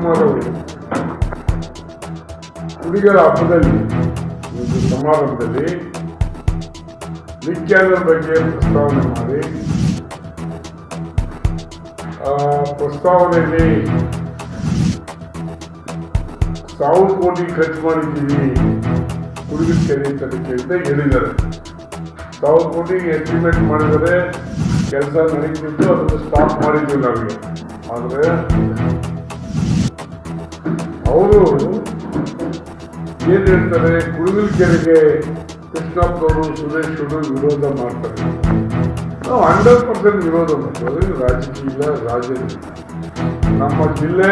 ಶಿವಕುಮಾರ್ ಅವರು ಹುಡುಗರ ಹಬ್ಬದಲ್ಲಿ ಒಂದು ಸಮಾರಂಭದಲ್ಲಿ ವಿಜ್ಞಾನದ ಬಗ್ಗೆ ಪ್ರಸ್ತಾವನೆ ಮಾಡಿ. ಆ ಪ್ರಸ್ತಾವನೆಯಲ್ಲಿ ಸಾವಿರ ಕೋಟಿ ಖರ್ಚು ಮಾಡಿದ್ದೀವಿ ಹುಡುಗರ ಕೆರೆ ತನಿಖೆ ಅಂತ ಹೇಳಿದ್ದಾರೆ. ಸಾವಿರ ಕೋಟಿ ಎಸ್ಟಿಮೇಟ್ ಮಾಡಿದರೆ ಕೆಲಸ ನಡೀತಿತ್ತು, ಅದನ್ನು ಸ್ಟಾಪ್ ಮಾಡಿದ್ವಿ ನಮಗೆ ಆದರೆ ಅವರು ಏನು ಹೇಳ್ತಾರೆ? ಕುಡುಗಲ್ ಕೆರೆಗೆ ಕೃಷ್ಣಪ್ಪನವರು ಸುರೇಶ್ ಅವರು ವಿರೋಧ ಮಾಡ್ತಾರೆ. ನಾವು ಹಂಡ್ರೆಡ್ ಪರ್ಸೆಂಟ್ ವಿರೋಧ ಮಾಡ್ತಾರೆ ರಾಜಕೀಯ ರಾಜಕೀಯ ನಮ್ಮ ಜಿಲ್ಲೆ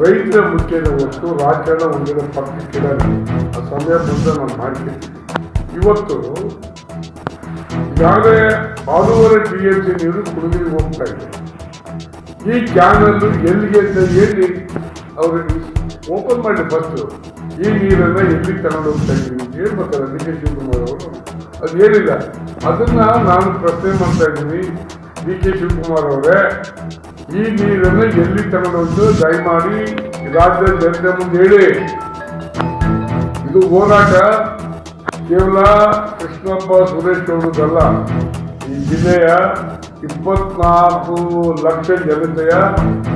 ರೈತರ ಮುಖ್ಯದ ಹೊತ್ತು ರಾಜಕಾರಣ ಒಂದಿನ ಪಕ್ಕಕ್ಕಿಡಲ್ಲ ಆ ಸಮಯ ಬಂದ ನಾನು ಮಾಡ್ತೀವಿ ಇವತ್ತು ಈಗಾಗಲೇ ಆರೂವರೆ ಟಿ ಎಂ ಸಿ ನೀರು ಕುಡುಗಿ ಹೋಗ್ತಾ ಇದೆ. ಈ ಚಾನಲ್ ಎಲ್ಲಿಗೆ ಅಂತ ಹೇಳಿ ಅವ್ರಿಗೆ ಓಪನ್ ಮಾಡಿ ಫಸ್ಟ್ ಈ ನೀರೆಲ್ಲ ಎಲ್ಲಿ ತಗೊಂಡು ಹೋಗ್ತಾ ಇದ್ದೀವಿ ಅಂತ ಬರ್ತಾರೆ ಡಿ ಕೆ ಶಿವಕುಮಾರ್ ಅವರು. ಅದು ಹೇಳಿಲ್ಲ. ಅದನ್ನ ನಾನು ಪ್ರಶ್ನೆ ಮಾಡ್ತಾ ಇದ್ದೀನಿ. ಡಿ ಕೆ ಶಿವಕುಮಾರ್ ಅವರೇ, ಈ ನೀರನ್ನು ಎಲ್ಲಿ ತಗೊಂಡೋಗಿ ದಯಮಾಡಿ ರಾಜ್ಯ ಜನತೆ ಮುಂದೆ ಹೇಳಿ. ಇದು ಹೋರಾಟ ಕೇವಲ ಕೃಷ್ಣಪ್ಪ ಸುರೇಶ್ ಅವರದಲ್ಲ ಈ ಜಿಲ್ಲೆಯ ಇಪ್ಪತ್ನಾಲ್ಕು ಲಕ್ಷ ಜನತೆಯ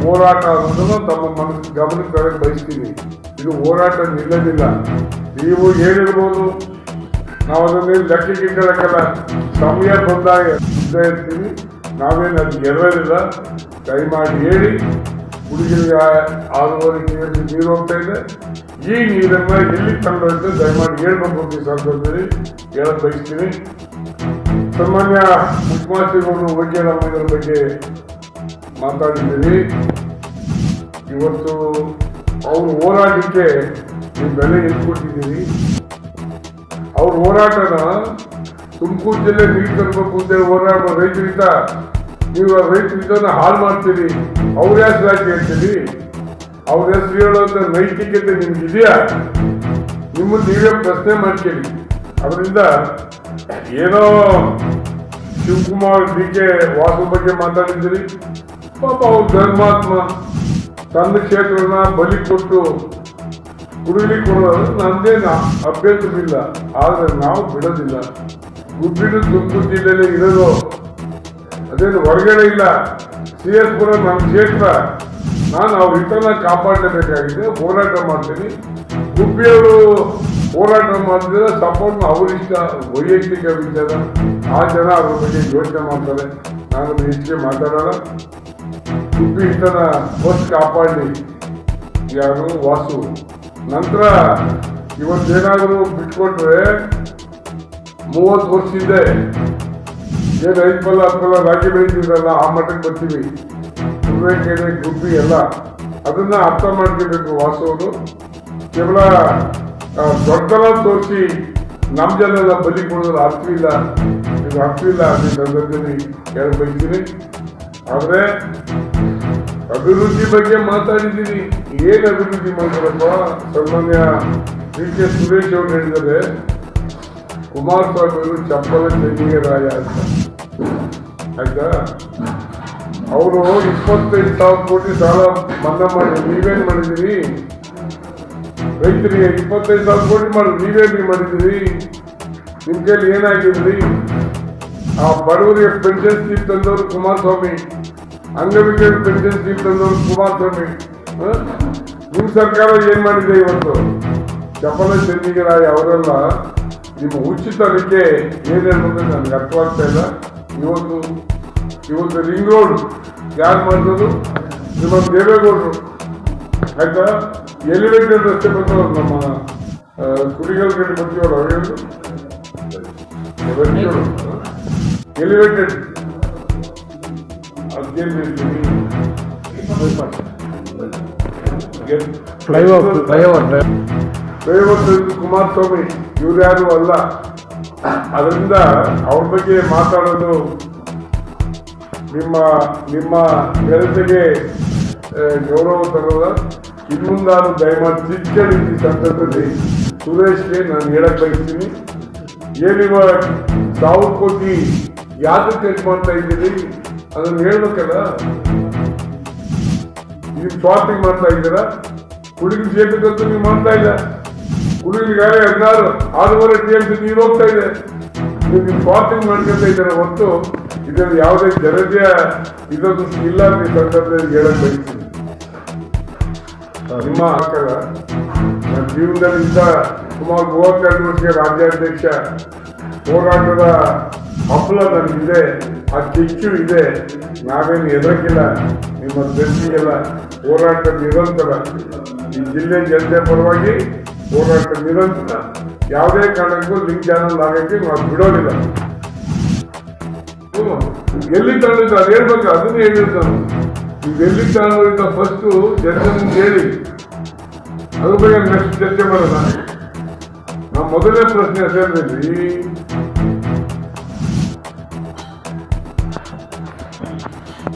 ಹೋರಾಟ ಅನ್ನೋದನ್ನು ತಮ್ಮ ಮನಸ್ಸು ಗಮನಕ್ಕೆ ಬಯಸ್ತೀನಿ ಇದು ಹೋರಾಟ ನಿಲ್ಲದಿಲ್ಲ. ನೀವು ಹೇಳಿರ್ಬೋದು, ನಾವು ಅದನ್ನು ಲೆಕ್ಕಕ್ಕೆ ಇಟ್ಕೊಳ್ಳಕ್ಕಲ್ಲ ಸಮಯ ಬಂದಾಗ ಇರ್ತೀವಿ. ನಾವೇನು ಅದು ಗೆಲ್ಲೋದಿಲ್ಲ. ದಯಮಾಡಿ ಹೇಳಿ ಹುಡುಗರಿಗೆ ಆರೂವರೆ ನೀರು ನೀರು ಹೋಗ್ತಾ ಇದೆ. ಈ ನೀರನ್ನು ಎಲ್ಲಿ ತಂಡ ದಯಮಾಡಿ ಹೇಳ್ಬೇಕು ಈ ಸಂದರ್ಭದಲ್ಲಿ ಹೇಳಕ್ ಬಯಸ್ತೀನಿ. ಸನ್ಮಾನ್ಯ ಮುಖ್ಯಮಂತ್ರಿಗಳು ಇದರ ಬಗ್ಗೆ ಮಾತಾಡಿದ್ದೀವಿ ಇವತ್ತು ಅವರು ಹೋರಾಟಕ್ಕೆ ಬೆಲೆ ಇಟ್ಕೊಟ್ಟಿದ್ದೀವಿ ಅವ್ರ ಹೋರಾಟನ ತುಮಕೂರು ಜಿಲ್ಲೆ ನೀರು ತರಬೇಕು ಅಂತ ಹೋರಾಡೋ ರೈತರಿಂದ ನೀವು ಆ ಹಾಳು ಮಾಡ್ತೀರಿ. ಅವ್ರ ಹೆಸರು ಯಾಕೆ ಹೇಳ್ತೀರಿ? ಅವ್ರ ಹೆಸರು ಹೇಳೋಂಥ ನೈತಿಕತೆ ನಿಮ್ಗೆ ಇದೆಯಾ ನಿಮ್ಮನ್ನು ನೀವೇ ಪ್ರಶ್ನೆ ಮಾಡ್ತೀರಿ. ಅದರಿಂದ ಏನೋ ಶಿವಕುಮಾರ್ ಡಿ ಕೆ ವಾಸು ಬಗ್ಗೆ ಮಾತಾಡಿದ್ದೀರಿ? ಪಾಪ ಅವ್ರು ಧರ್ಮಾತ್ಮ ತನ್ನ ಕ್ಷೇತ್ರನ ಬಲಿ ಕೊಟ್ಟು ಕುಡಿಲಿ ಕೊಡೋದು ನಮ್ದೇನು ಅಭ್ಯರ್ಥಿಲ್ಲ ಆದರೆ ನಾವು ಬಿಡೋದಿಲ್ಲ. ಗುಬ್ಬಿಡು ತುಮಕೂರು ಜಿಲ್ಲೆಯಲ್ಲಿ ಇರೋದು. ಅದೇನು ಹೊರಗಡೆ ಇಲ್ಲ. ಸಿ ಎಸ್ ಪುರ ನಮ್ಮ ಕ್ಷೇತ್ರ. ನಾನು ಅವ್ರ ಹಿತನ ಕಾಪಾಡಲೇಬೇಕಾಗಿದೆ, ಹೋರಾಟ ಮಾಡ್ತೀನಿ. ಗುಬ್ಬಿಯವರು ಹೋರಾಟ ಮಾಡಿದ್ರೆ ಸಪೋರ್ಟ್ ಅವರಿಷ್ಟ ವೈಯಕ್ತಿಕ ವಿಚಾರ. ಆ ಜನ ಅದ್ರ ಬಗ್ಗೆ ಯೋಚನೆ ಮಾಡ್ತಾರೆ. ನಾನು ಹೆಚ್ಚಿಗೆ ಮಾತಾಡೋಣ ಗುಬ್ಬಿ ಹಿತನ ಫಸ್ಟ್ ಕಾಪಾಡಿ. ಯಾರು? ವಾಸು. ನಂತರ ಇವತ್ತೇನಾದರೂ ಬಿಟ್ಕೊಟ್ರೆ ಮೂವತ್ತು ವರ್ಷ ಇದೆ. ಏನು ಐದು ಪಲ್ಲ ಹತ್ತು ಪಲ್ಲ ರಾಗಿ ಬೆಳೀತಿದ್ರಲ್ಲ ಆ ಮಟ್ಟಕ್ಕೆ ಬರ್ತೀವಿ. ಕೆರೆ ಗುಬ್ಬಿ ಎಲ್ಲ ಅದನ್ನ ಅರ್ಥ ಮಾಡ್ಕೋಬೇಕು ವಾಸವರು ಕೇವಲ ಆ, ತೋರಿಸಿ ನಮ್ಮ ಜನ ಎಲ್ಲ ಬಲಿ ಕೊಡೋದ್ರ ಅರ್ಥವಿಲ್ಲ ಇದು ಅರ್ಥವಿಲ್ಲ ಅಂತ ಸಂದರ್ಭದಲ್ಲಿ ಹೇಳ ಆದರೆ ಆದ್ರೆ ಅಭಿವೃದ್ಧಿ ಬಗ್ಗೆ ಮಾತಾಡಿದ್ದೀನಿ ಏನ್ ಅಭಿವೃದ್ಧಿ ಮಾಡ್ತಾರಪ್ಪ ಸನ್ಮಾನ್ಯ ಡಿ ಕೆ ಸುರೇಶ್ ಅವರು ಹೇಳಿದರೆ ಕುಮಾರಸ್ವಾಮಿ ಅವರು ಚಪ್ಪಲ ಚೆನ್ನಿಗೆ ರಾಯ ಅಂತ ಆಯ್ತಾ ಅವರು ಇಪ್ಪತ್ತೈದು ಸಾವಿರ ಕೋಟಿ ಸಾಲ ಮನ್ನಾ ಮಾಡಿ ನೀವೇನ್ ಮಾಡಿದಿರಿ ರೈತರಿಗೆ ಇಪ್ಪತ್ತೈದು ಸಾವಿರ ಕೋಟಿ ಮಾಡಿ ನೀವೇನು ಮಾಡಿದಿರಿ ನಿಮ್ ಕೈಲಿ ಏನಾಗಿದ್ರಿ ಆ ಬಡವರಿಗೆ ಪೆನ್ಷನ್ ಸ್ಕೀಮ್ ತಂದವರು ಕುಮಾರಸ್ವಾಮಿ ಅಂಗವಿಕಲ ಪೆನ್ಷನ್ ಸ್ಕೀಮ್ ತಂದವರು ಕುಮಾರಸ್ವಾಮಿ ಸ್ವಾಮಿ ನಿಮ್ ಸರ್ಕಾರ ಏನು ಮಾಡಿದೆ ಇವತ್ತು? ಚಪಲ ಚೆನ್ನಿಗರಾಯ ಅವರೆಲ್ಲ, ನಿಮ್ಮ ಉಚಿತಕ್ಕೆ ಏನೇನು ನನಗೆ ಅರ್ಥವಾಗ್ತಾ ಇಲ್ಲ. ಇವತ್ತು ಇವತ್ತು ರಿಂಗ್ ರೋಡ್ ಯಾರು ಮಾಡಿದ್ರು ನಿಮ್ಮ ದೇವೇಗೌಡರು. ಆಯ್ತಾ? ಎಲಿವೇಟೆಡ್ ರಸ್ತೆ ಬಂದವರು ನಮ್ಮ ಕುಡಿಗಲ್ ಕಡೆ ಬಂದಿಯವರು ಅವ್ರು ಹೇಳಿದ್ರು ಎಲಿವೇಟೆಡ್ ಕುಮಾರಸ್ವಾಮಿ ಇವ್ರು ಯಾರು ಅಲ್ಲ. ಅದರಿಂದ ಅವ್ರ ಬಗ್ಗೆ ಮಾತಾಡೋದು ನಿಮ್ಮ ನಿಮ್ಮ ಆ, ಗೌರವ ತರೋದ. ನಾನು ದಯಮಾಡಿ ಚಿಕ್ಕ ಈ ಸಂದರ್ಭದಲ್ಲಿ ಸುರೇಶ್ಗೆ ನಾನು ಹೇಳಕ್ ಬಯಸ್ತೀನಿ. ಏನಿವ ಸಾವಿರ ಕೋಟಿ ಯಾಕೆ ಖರ್ಚು ಮಾಡ್ತಾ ಇದ್ದೀರಿ? ಅದನ್ನು ಹೇಳ್ಬೇಕಲ್ಲ. ನೀವು ಶಾಪಿಂಗ್ ಮಾಡ್ತಾ ಇದ್ದೀರಾ? ಹುಡುಗಿ ಸೇರ್ಬೇಕಂತೂ ನೀವು ಮಾಡ್ತಾ ಇಲ್ಲ. ಕುಡಿಗಾರೆ ಹದಿನಾರು ಆರೂವರೆ ಟಿ ಎಂ ನೀರು ಹೋಗ್ತಾ ಇದೆ. ನೀವು ಶಾಪಿಂಗ್ ಮಾಡ್ಕೊತಾ ಇದ್ದೀರಾ ಹೊತ್ತು ಇದರಲ್ಲಿ ಯಾವುದೇ ಜನತೆಯ ಇದೊಂದು ಇಲ್ಲ ಅಂತ ಸಂದರ್ಭದಲ್ಲಿ ಹೇಳಕ್ ಬಯಸ್ತೀನಿ. ನಿಮ್ಮ ಹಾಕಲ್ಲ ನನ್ನ ಜೀವನದಲ್ಲಿ ಇಂಥ ಸುಮಾರು ಮೂವತ್ತೆರಡು ವರ್ಷಕ್ಕೆ ರಾಜ್ಯಾಧ್ಯಕ್ಷ ಹೋರಾಟದ ಹಪ್ಪಳ ನನಗಿದೆ, ಆ ಕಿಚ್ಚು ಇದೆ. ನಾವೇನು ಎದಕ್ಕಿಲ್ಲ ನಿಮ್ಮ ದೃಷ್ಟಿಗೆಲ್ಲ ಹೋರಾಟ ನಿರಂತರ. ಈ ಜಿಲ್ಲೆ ಜನತೆ ಪರವಾಗಿ ಹೋರಾಟ ನಿರಂತರ. ಯಾವುದೇ ಕಾರಣಕ್ಕೂ ಲಿಂಕ್ ಚಾನಲ್ ಆಗೋಕ್ಕೆ ನಾವು ಬಿಡೋದಿಲ್ಲ. ಹ್ಮ್. ಎಲ್ಲಿ ತಗೊಂಡಿದ್ದು ಅದು ಹೇಳ್ಬೇಕು ಅದನ್ನೇ ಹೇಳಿದ್ದು ನಾನು. ನೀವು ಎಲ್ಲಿ ತಗೊಂಡಿದ್ದ ಫಸ್ಟು ಜನತೆ ಕೇಳಿ. ಅದ್ರ ಬಗ್ಗೆ ನೆಕ್ಸ್ಟ್ ಚರ್ಚೆ ಮಾಡೋಣ. ನಾವು ಮೊದಲನೇ ಪ್ರಶ್ನೆ ಸೇರಿದ್ವಿ